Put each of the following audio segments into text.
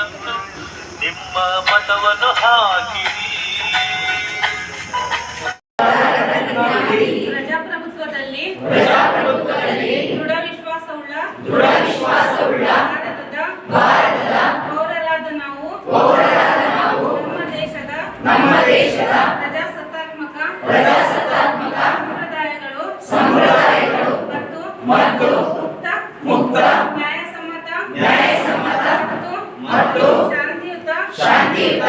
ಬಂದು ನಿಮ್ಮ ಮತವನ್ನು ಹಾಕಿರಿ ಪ್ರಜಾಪ್ರಭುತ್ವದಲ್ಲಿ ದೃಢ ವಿಶ್ವಾಸವುಳ್ಳ ಭಾರತದ ಪೌರರಾದ ನಾವು ನಮ್ಮ ದೇಶದ ಪ್ರಜಾಸತ್ತಾತ್ಮಕ ಸಂಪ್ರದಾಯಗಳು ಮತ್ತು ಮುಕ್ತ ನ್ಯಾಯಸಮ್ಮತ ಮತ್ತು ಶಾಂತಿಯುತ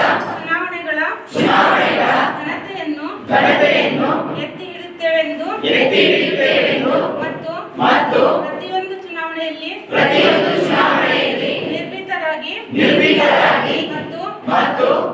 ಚುನಾವಣೆಗಳ ಘನತೆಯನ್ನು ಎತ್ತಿ ಹಿಡಿಯುತ್ತೇವೆಂದು ಮತ್ತು ಮತ್ತು ಪ್ರತಿಯೊಂದು ಚುನಾವಣೆಯಲ್ಲಿ ನಿರ್ಭೀತರಾಗಿ ನಿರ್ಭೀತರಾಗಿ ಮತ್ತು ಧರ್ಮ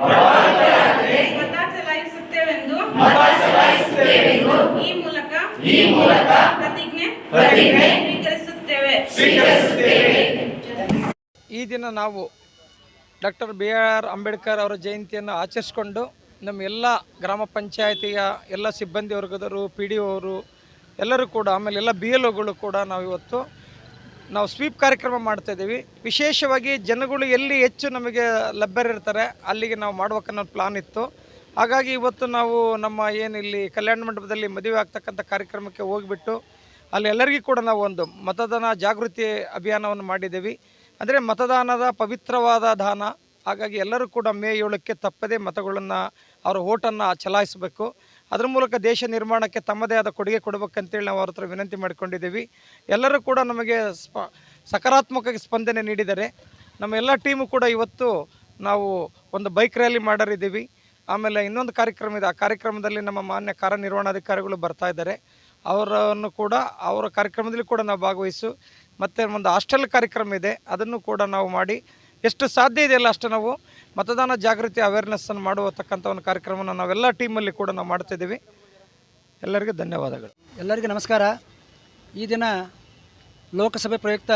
ಮತ ಚಲಾಯಿಸುತ್ತೇವೆಂದು ಈ ಮೂಲಕ ಪ್ರತಿಜ್ಞೆ ಸ್ವೀಕರಿಸುತ್ತೇವೆ. ಈ ದಿನ ನಾವು ಡಾಕ್ಟರ್ ಬಿ ಆರ್ ಅಂಬೇಡ್ಕರ್ ಅವರ ಜಯಂತಿಯನ್ನು ಆಚರಿಸ್ಕೊಂಡು ನಮ್ಮ ಎಲ್ಲ ಗ್ರಾಮ ಪಂಚಾಯತಿಯ ಎಲ್ಲ ಸಿಬ್ಬಂದಿ ವರ್ಗದವರು ಪಿ ಡಿ ಅವರು ಎಲ್ಲರೂ ಕೂಡ ಆಮೇಲೆ ಎಲ್ಲ ಬಿ ಎಲ್ ಒಗಳು ಕೂಡ ನಾವು ಇವತ್ತು ನಾವು ಸ್ವೀಪ್ ಕಾರ್ಯಕ್ರಮ ಮಾಡ್ತಾ ಇದ್ದೀವಿ. ವಿಶೇಷವಾಗಿ ಜನಗಳು ಎಲ್ಲಿ ಹೆಚ್ಚು ನಮಗೆ ಲಭ್ಯರಿರ್ತಾರೆ ಅಲ್ಲಿಗೆ ನಾವು ಮಾಡ್ಬೇಕನ್ನೋ ಪ್ಲಾನ್ ಇತ್ತು. ಹಾಗಾಗಿ ಇವತ್ತು ನಾವು ನಮ್ಮ ಏನಿಲ್ಲಿ ಕಲ್ಯಾಣ ಮಂಟಪದಲ್ಲಿ ಮದುವೆ ಆಗ್ತಕ್ಕಂಥ ಕಾರ್ಯಕ್ರಮಕ್ಕೆ ಹೋಗಿಬಿಟ್ಟು ಅಲ್ಲಿ ಎಲ್ಲರಿಗೂ ಕೂಡ ನಾವು ಒಂದು ಮತದಾನ ಜಾಗೃತಿ ಅಭಿಯಾನವನ್ನು ಮಾಡಿದ್ದೀವಿ. ಅಂದರೆ ಮತದಾನದ ಪವಿತ್ರವಾದ ದಾನ. ಹಾಗಾಗಿ ಎಲ್ಲರೂ ಕೂಡ ಮೇ ಏಳಕ್ಕೆ ತಪ್ಪದೇ ಮತಗಳನ್ನು, ಅವರ ಓಟನ್ನು ಚಲಾಯಿಸಬೇಕು. ಅದರ ಮೂಲಕ ದೇಶ ನಿರ್ಮಾಣಕ್ಕೆ ತಮ್ಮದೇ ಆದ ಕೊಡುಗೆ ಕೊಡಬೇಕಂತೇಳಿ ನಾವು ಅವ್ರ ಹತ್ರ ವಿನಂತಿ ಮಾಡಿಕೊಂಡಿದ್ದೀವಿ. ಎಲ್ಲರೂ ಕೂಡ ನಮಗೆ ಸ್ಪ, ಸಕಾರಾತ್ಮಕ ಸ್ಪಂದನೆ ನೀಡಿದ್ದಾರೆ. ನಮ್ಮ ಎಲ್ಲ ಟೀಮು ಕೂಡ ಇವತ್ತು ನಾವು ಒಂದು ಬೈಕ್ ರ್ಯಾಲಿ ಮಾಡರಿದ್ದೀವಿ. ಆಮೇಲೆ ಇನ್ನೊಂದು ಕಾರ್ಯಕ್ರಮ ಇದೆ. ಆ ಕಾರ್ಯಕ್ರಮದಲ್ಲಿ ನಮ್ಮ ಮಾನ್ಯ ಕಾರ್ಯನಿರ್ವಹಣಾಧಿಕಾರಿಗಳು ಬರ್ತಾ ಇದ್ದಾರೆ. ಅವರನ್ನು ಕೂಡ, ಅವರ ಕಾರ್ಯಕ್ರಮದಲ್ಲಿ ಕೂಡ ನಾವು ಭಾಗವಹಿಸು, ಮತ್ತು ಒಂದು ಹಾಸ್ಟೆಲ್ ಕಾರ್ಯಕ್ರಮ ಇದೆ. ಅದನ್ನು ಕೂಡ ನಾವು ಮಾಡಿ. ಎಷ್ಟು ಸಾಧ್ಯ ಇದೆಯಲ್ಲ ಅಷ್ಟು ನಾವು ಮತದಾನ ಜಾಗೃತಿ ಅವೇರ್ನೆಸ್ಸನ್ನು ಮಾಡುವತಕ್ಕಂಥ ಒಂದು ಕಾರ್ಯಕ್ರಮವನ್ನು ನಾವೆಲ್ಲ ಟೀಮಲ್ಲಿ ಕೂಡ ನಾವು ಮಾಡ್ತಿದ್ದೀವಿ ಎಲ್ಲರಿಗೂ ಧನ್ಯವಾದಗಳು. ಎಲ್ಲರಿಗೂ ನಮಸ್ಕಾರ. ಈ ದಿನ ಲೋಕಸಭೆ ಪ್ರಯುಕ್ತ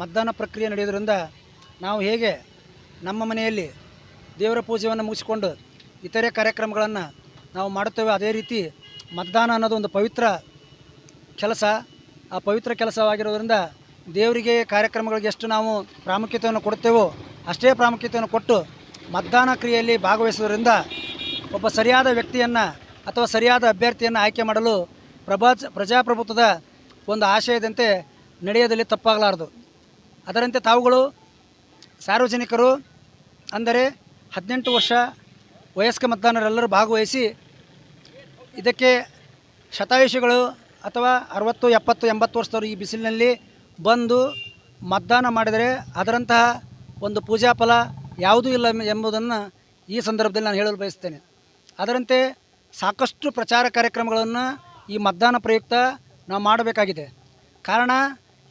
ಮತದಾನ ಪ್ರಕ್ರಿಯೆ ನಡೆಯೋದ್ರಿಂದ ನಾವು ಹೇಗೆ ನಮ್ಮ ಮನೆಯಲ್ಲಿ ದೇವರ ಪೂಜೆಯನ್ನು ಮುಗಿಸಿಕೊಂಡು ಇತರೆ ಕಾರ್ಯಕ್ರಮಗಳನ್ನು ನಾವು ಮಾಡುತ್ತೇವೆ, ಅದೇ ರೀತಿ ಮತದಾನ ಅನ್ನೋದು ಒಂದು ಪವಿತ್ರ ಕೆಲಸ. ಆ ಪವಿತ್ರ ಕೆಲಸವಾಗಿರೋದ್ರಿಂದ ದೇವರಿಗೆ ಕಾರ್ಯಕ್ರಮಗಳಿಗೆ ಎಷ್ಟು ನಾವು ಪ್ರಾಮುಖ್ಯತೆಯನ್ನು ಕೊಡ್ತೇವೋ ಅಷ್ಟೇ ಪ್ರಾಮುಖ್ಯತೆಯನ್ನು ಕೊಟ್ಟು ಮತದಾನ ಕ್ರಿಯೆಯಲ್ಲಿ ಭಾಗವಹಿಸುವುದರಿಂದ ಒಬ್ಬ ಸರಿಯಾದ ವ್ಯಕ್ತಿಯನ್ನು ಅಥವಾ ಸರಿಯಾದ ಅಭ್ಯರ್ಥಿಯನ್ನು ಆಯ್ಕೆ ಮಾಡಲು ಪ್ರಭಾ ಪ್ರಜಾಪ್ರಭುತ್ವದ ಒಂದು ಆಶಯದಂತೆ ನಡೆಯದಲ್ಲಿ ತಪ್ಪಾಗಲಾರದು. ಅದರಂತೆ ತಾವುಗಳು ಸಾರ್ವಜನಿಕರು, ಅಂದರೆ ಹದಿನೆಂಟು ವರ್ಷ ವಯಸ್ಕ ಮತದಾನರೆಲ್ಲರೂ ಭಾಗವಹಿಸಿ ಇದಕ್ಕೆ ಶತಾಯುಷಿಗಳು ಅಥವಾ ಅರವತ್ತು, ಎಪ್ಪತ್ತು, ಎಂಬತ್ತು ವರ್ಷದವರು ಈ ಬಿಸಿಲಿನಲ್ಲಿ ಬಂದು ಮತದಾನ ಮಾಡಿದರೆ ಅದರಂತಹ ಒಂದು ಪೂಜಾ ಫಲ ಯಾವುದೂ ಇಲ್ಲ ಎಂಬುದನ್ನು ಈ ಸಂದರ್ಭದಲ್ಲಿ ನಾನು ಹೇಳಲು ಬಯಸ್ತೇನೆ ಅದರಂತೆ ಸಾಕಷ್ಟು ಪ್ರಚಾರ ಕಾರ್ಯಕ್ರಮಗಳನ್ನು ಈ ಮತದಾನ ಪ್ರಯುಕ್ತ ನಾವು ಮಾಡಬೇಕಾಗಿದೆ. ಕಾರಣ,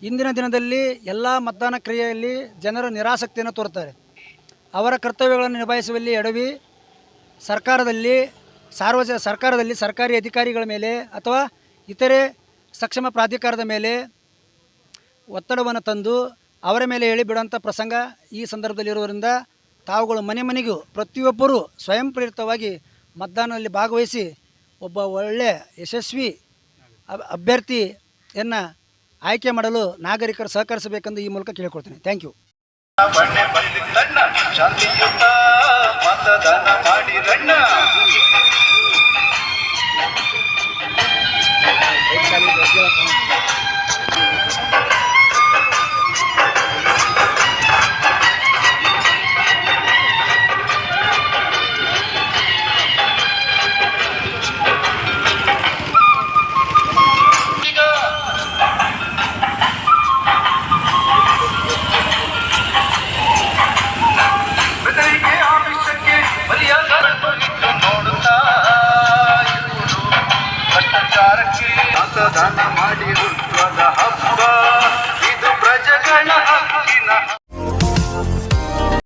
ಇಂದಿನ ದಿನದಲ್ಲಿ ಎಲ್ಲ ಮತದಾನ ಕ್ರಿಯೆಯಲ್ಲಿ ಜನರು ನಿರಾಸಕ್ತಿಯನ್ನು ತೋರುತ್ತಾರೆ. ಅವರ ಕರ್ತವ್ಯಗಳನ್ನು ನಿಭಾಯಿಸುವಲ್ಲಿ ಎಡವಿ ಸರ್ಕಾರದಲ್ಲಿ ಸಾರ್ವಜ, ಸರ್ಕಾರದಲ್ಲಿ ಸರ್ಕಾರಿ ಅಧಿಕಾರಿಗಳ ಮೇಲೆ ಅಥವಾ ಇತರೆ ಸಕ್ಷಮ ಪ್ರಾಧಿಕಾರದ ಮೇಲೆ ಒತ್ತಡವನ್ನು ತಂದು ಅವರ ಮೇಲೆ ಹೇಳಿಬಿಡುವಂಥ ಪ್ರಸಂಗ ಈ ಸಂದರ್ಭದಲ್ಲಿ ಇರುವುದರಿಂದ ತಾವುಗಳು ಮನೆ ಮನೆಗೂ ಪ್ರತಿಯೊಬ್ಬರೂ ಸ್ವಯಂ ಪ್ರೇರಿತವಾಗಿ ಮತದಾನದಲ್ಲಿ ಭಾಗವಹಿಸಿ ಒಬ್ಬ ಒಳ್ಳೆಯ ಯಶಸ್ವಿ ಅಭ್ಯರ್ಥಿಯನ್ನು ಆಯ್ಕೆ ಮಾಡಲು ನಾಗರಿಕರು ಸಹಕರಿಸಬೇಕೆಂದು ಈ ಮೂಲಕ ಕೇಳಿಕೊಳ್ತೇನೆ. ಥ್ಯಾಂಕ್ ಯು ಮತದಾನ ಮಾಡಿರಣ್ಣ ಮತದಾನ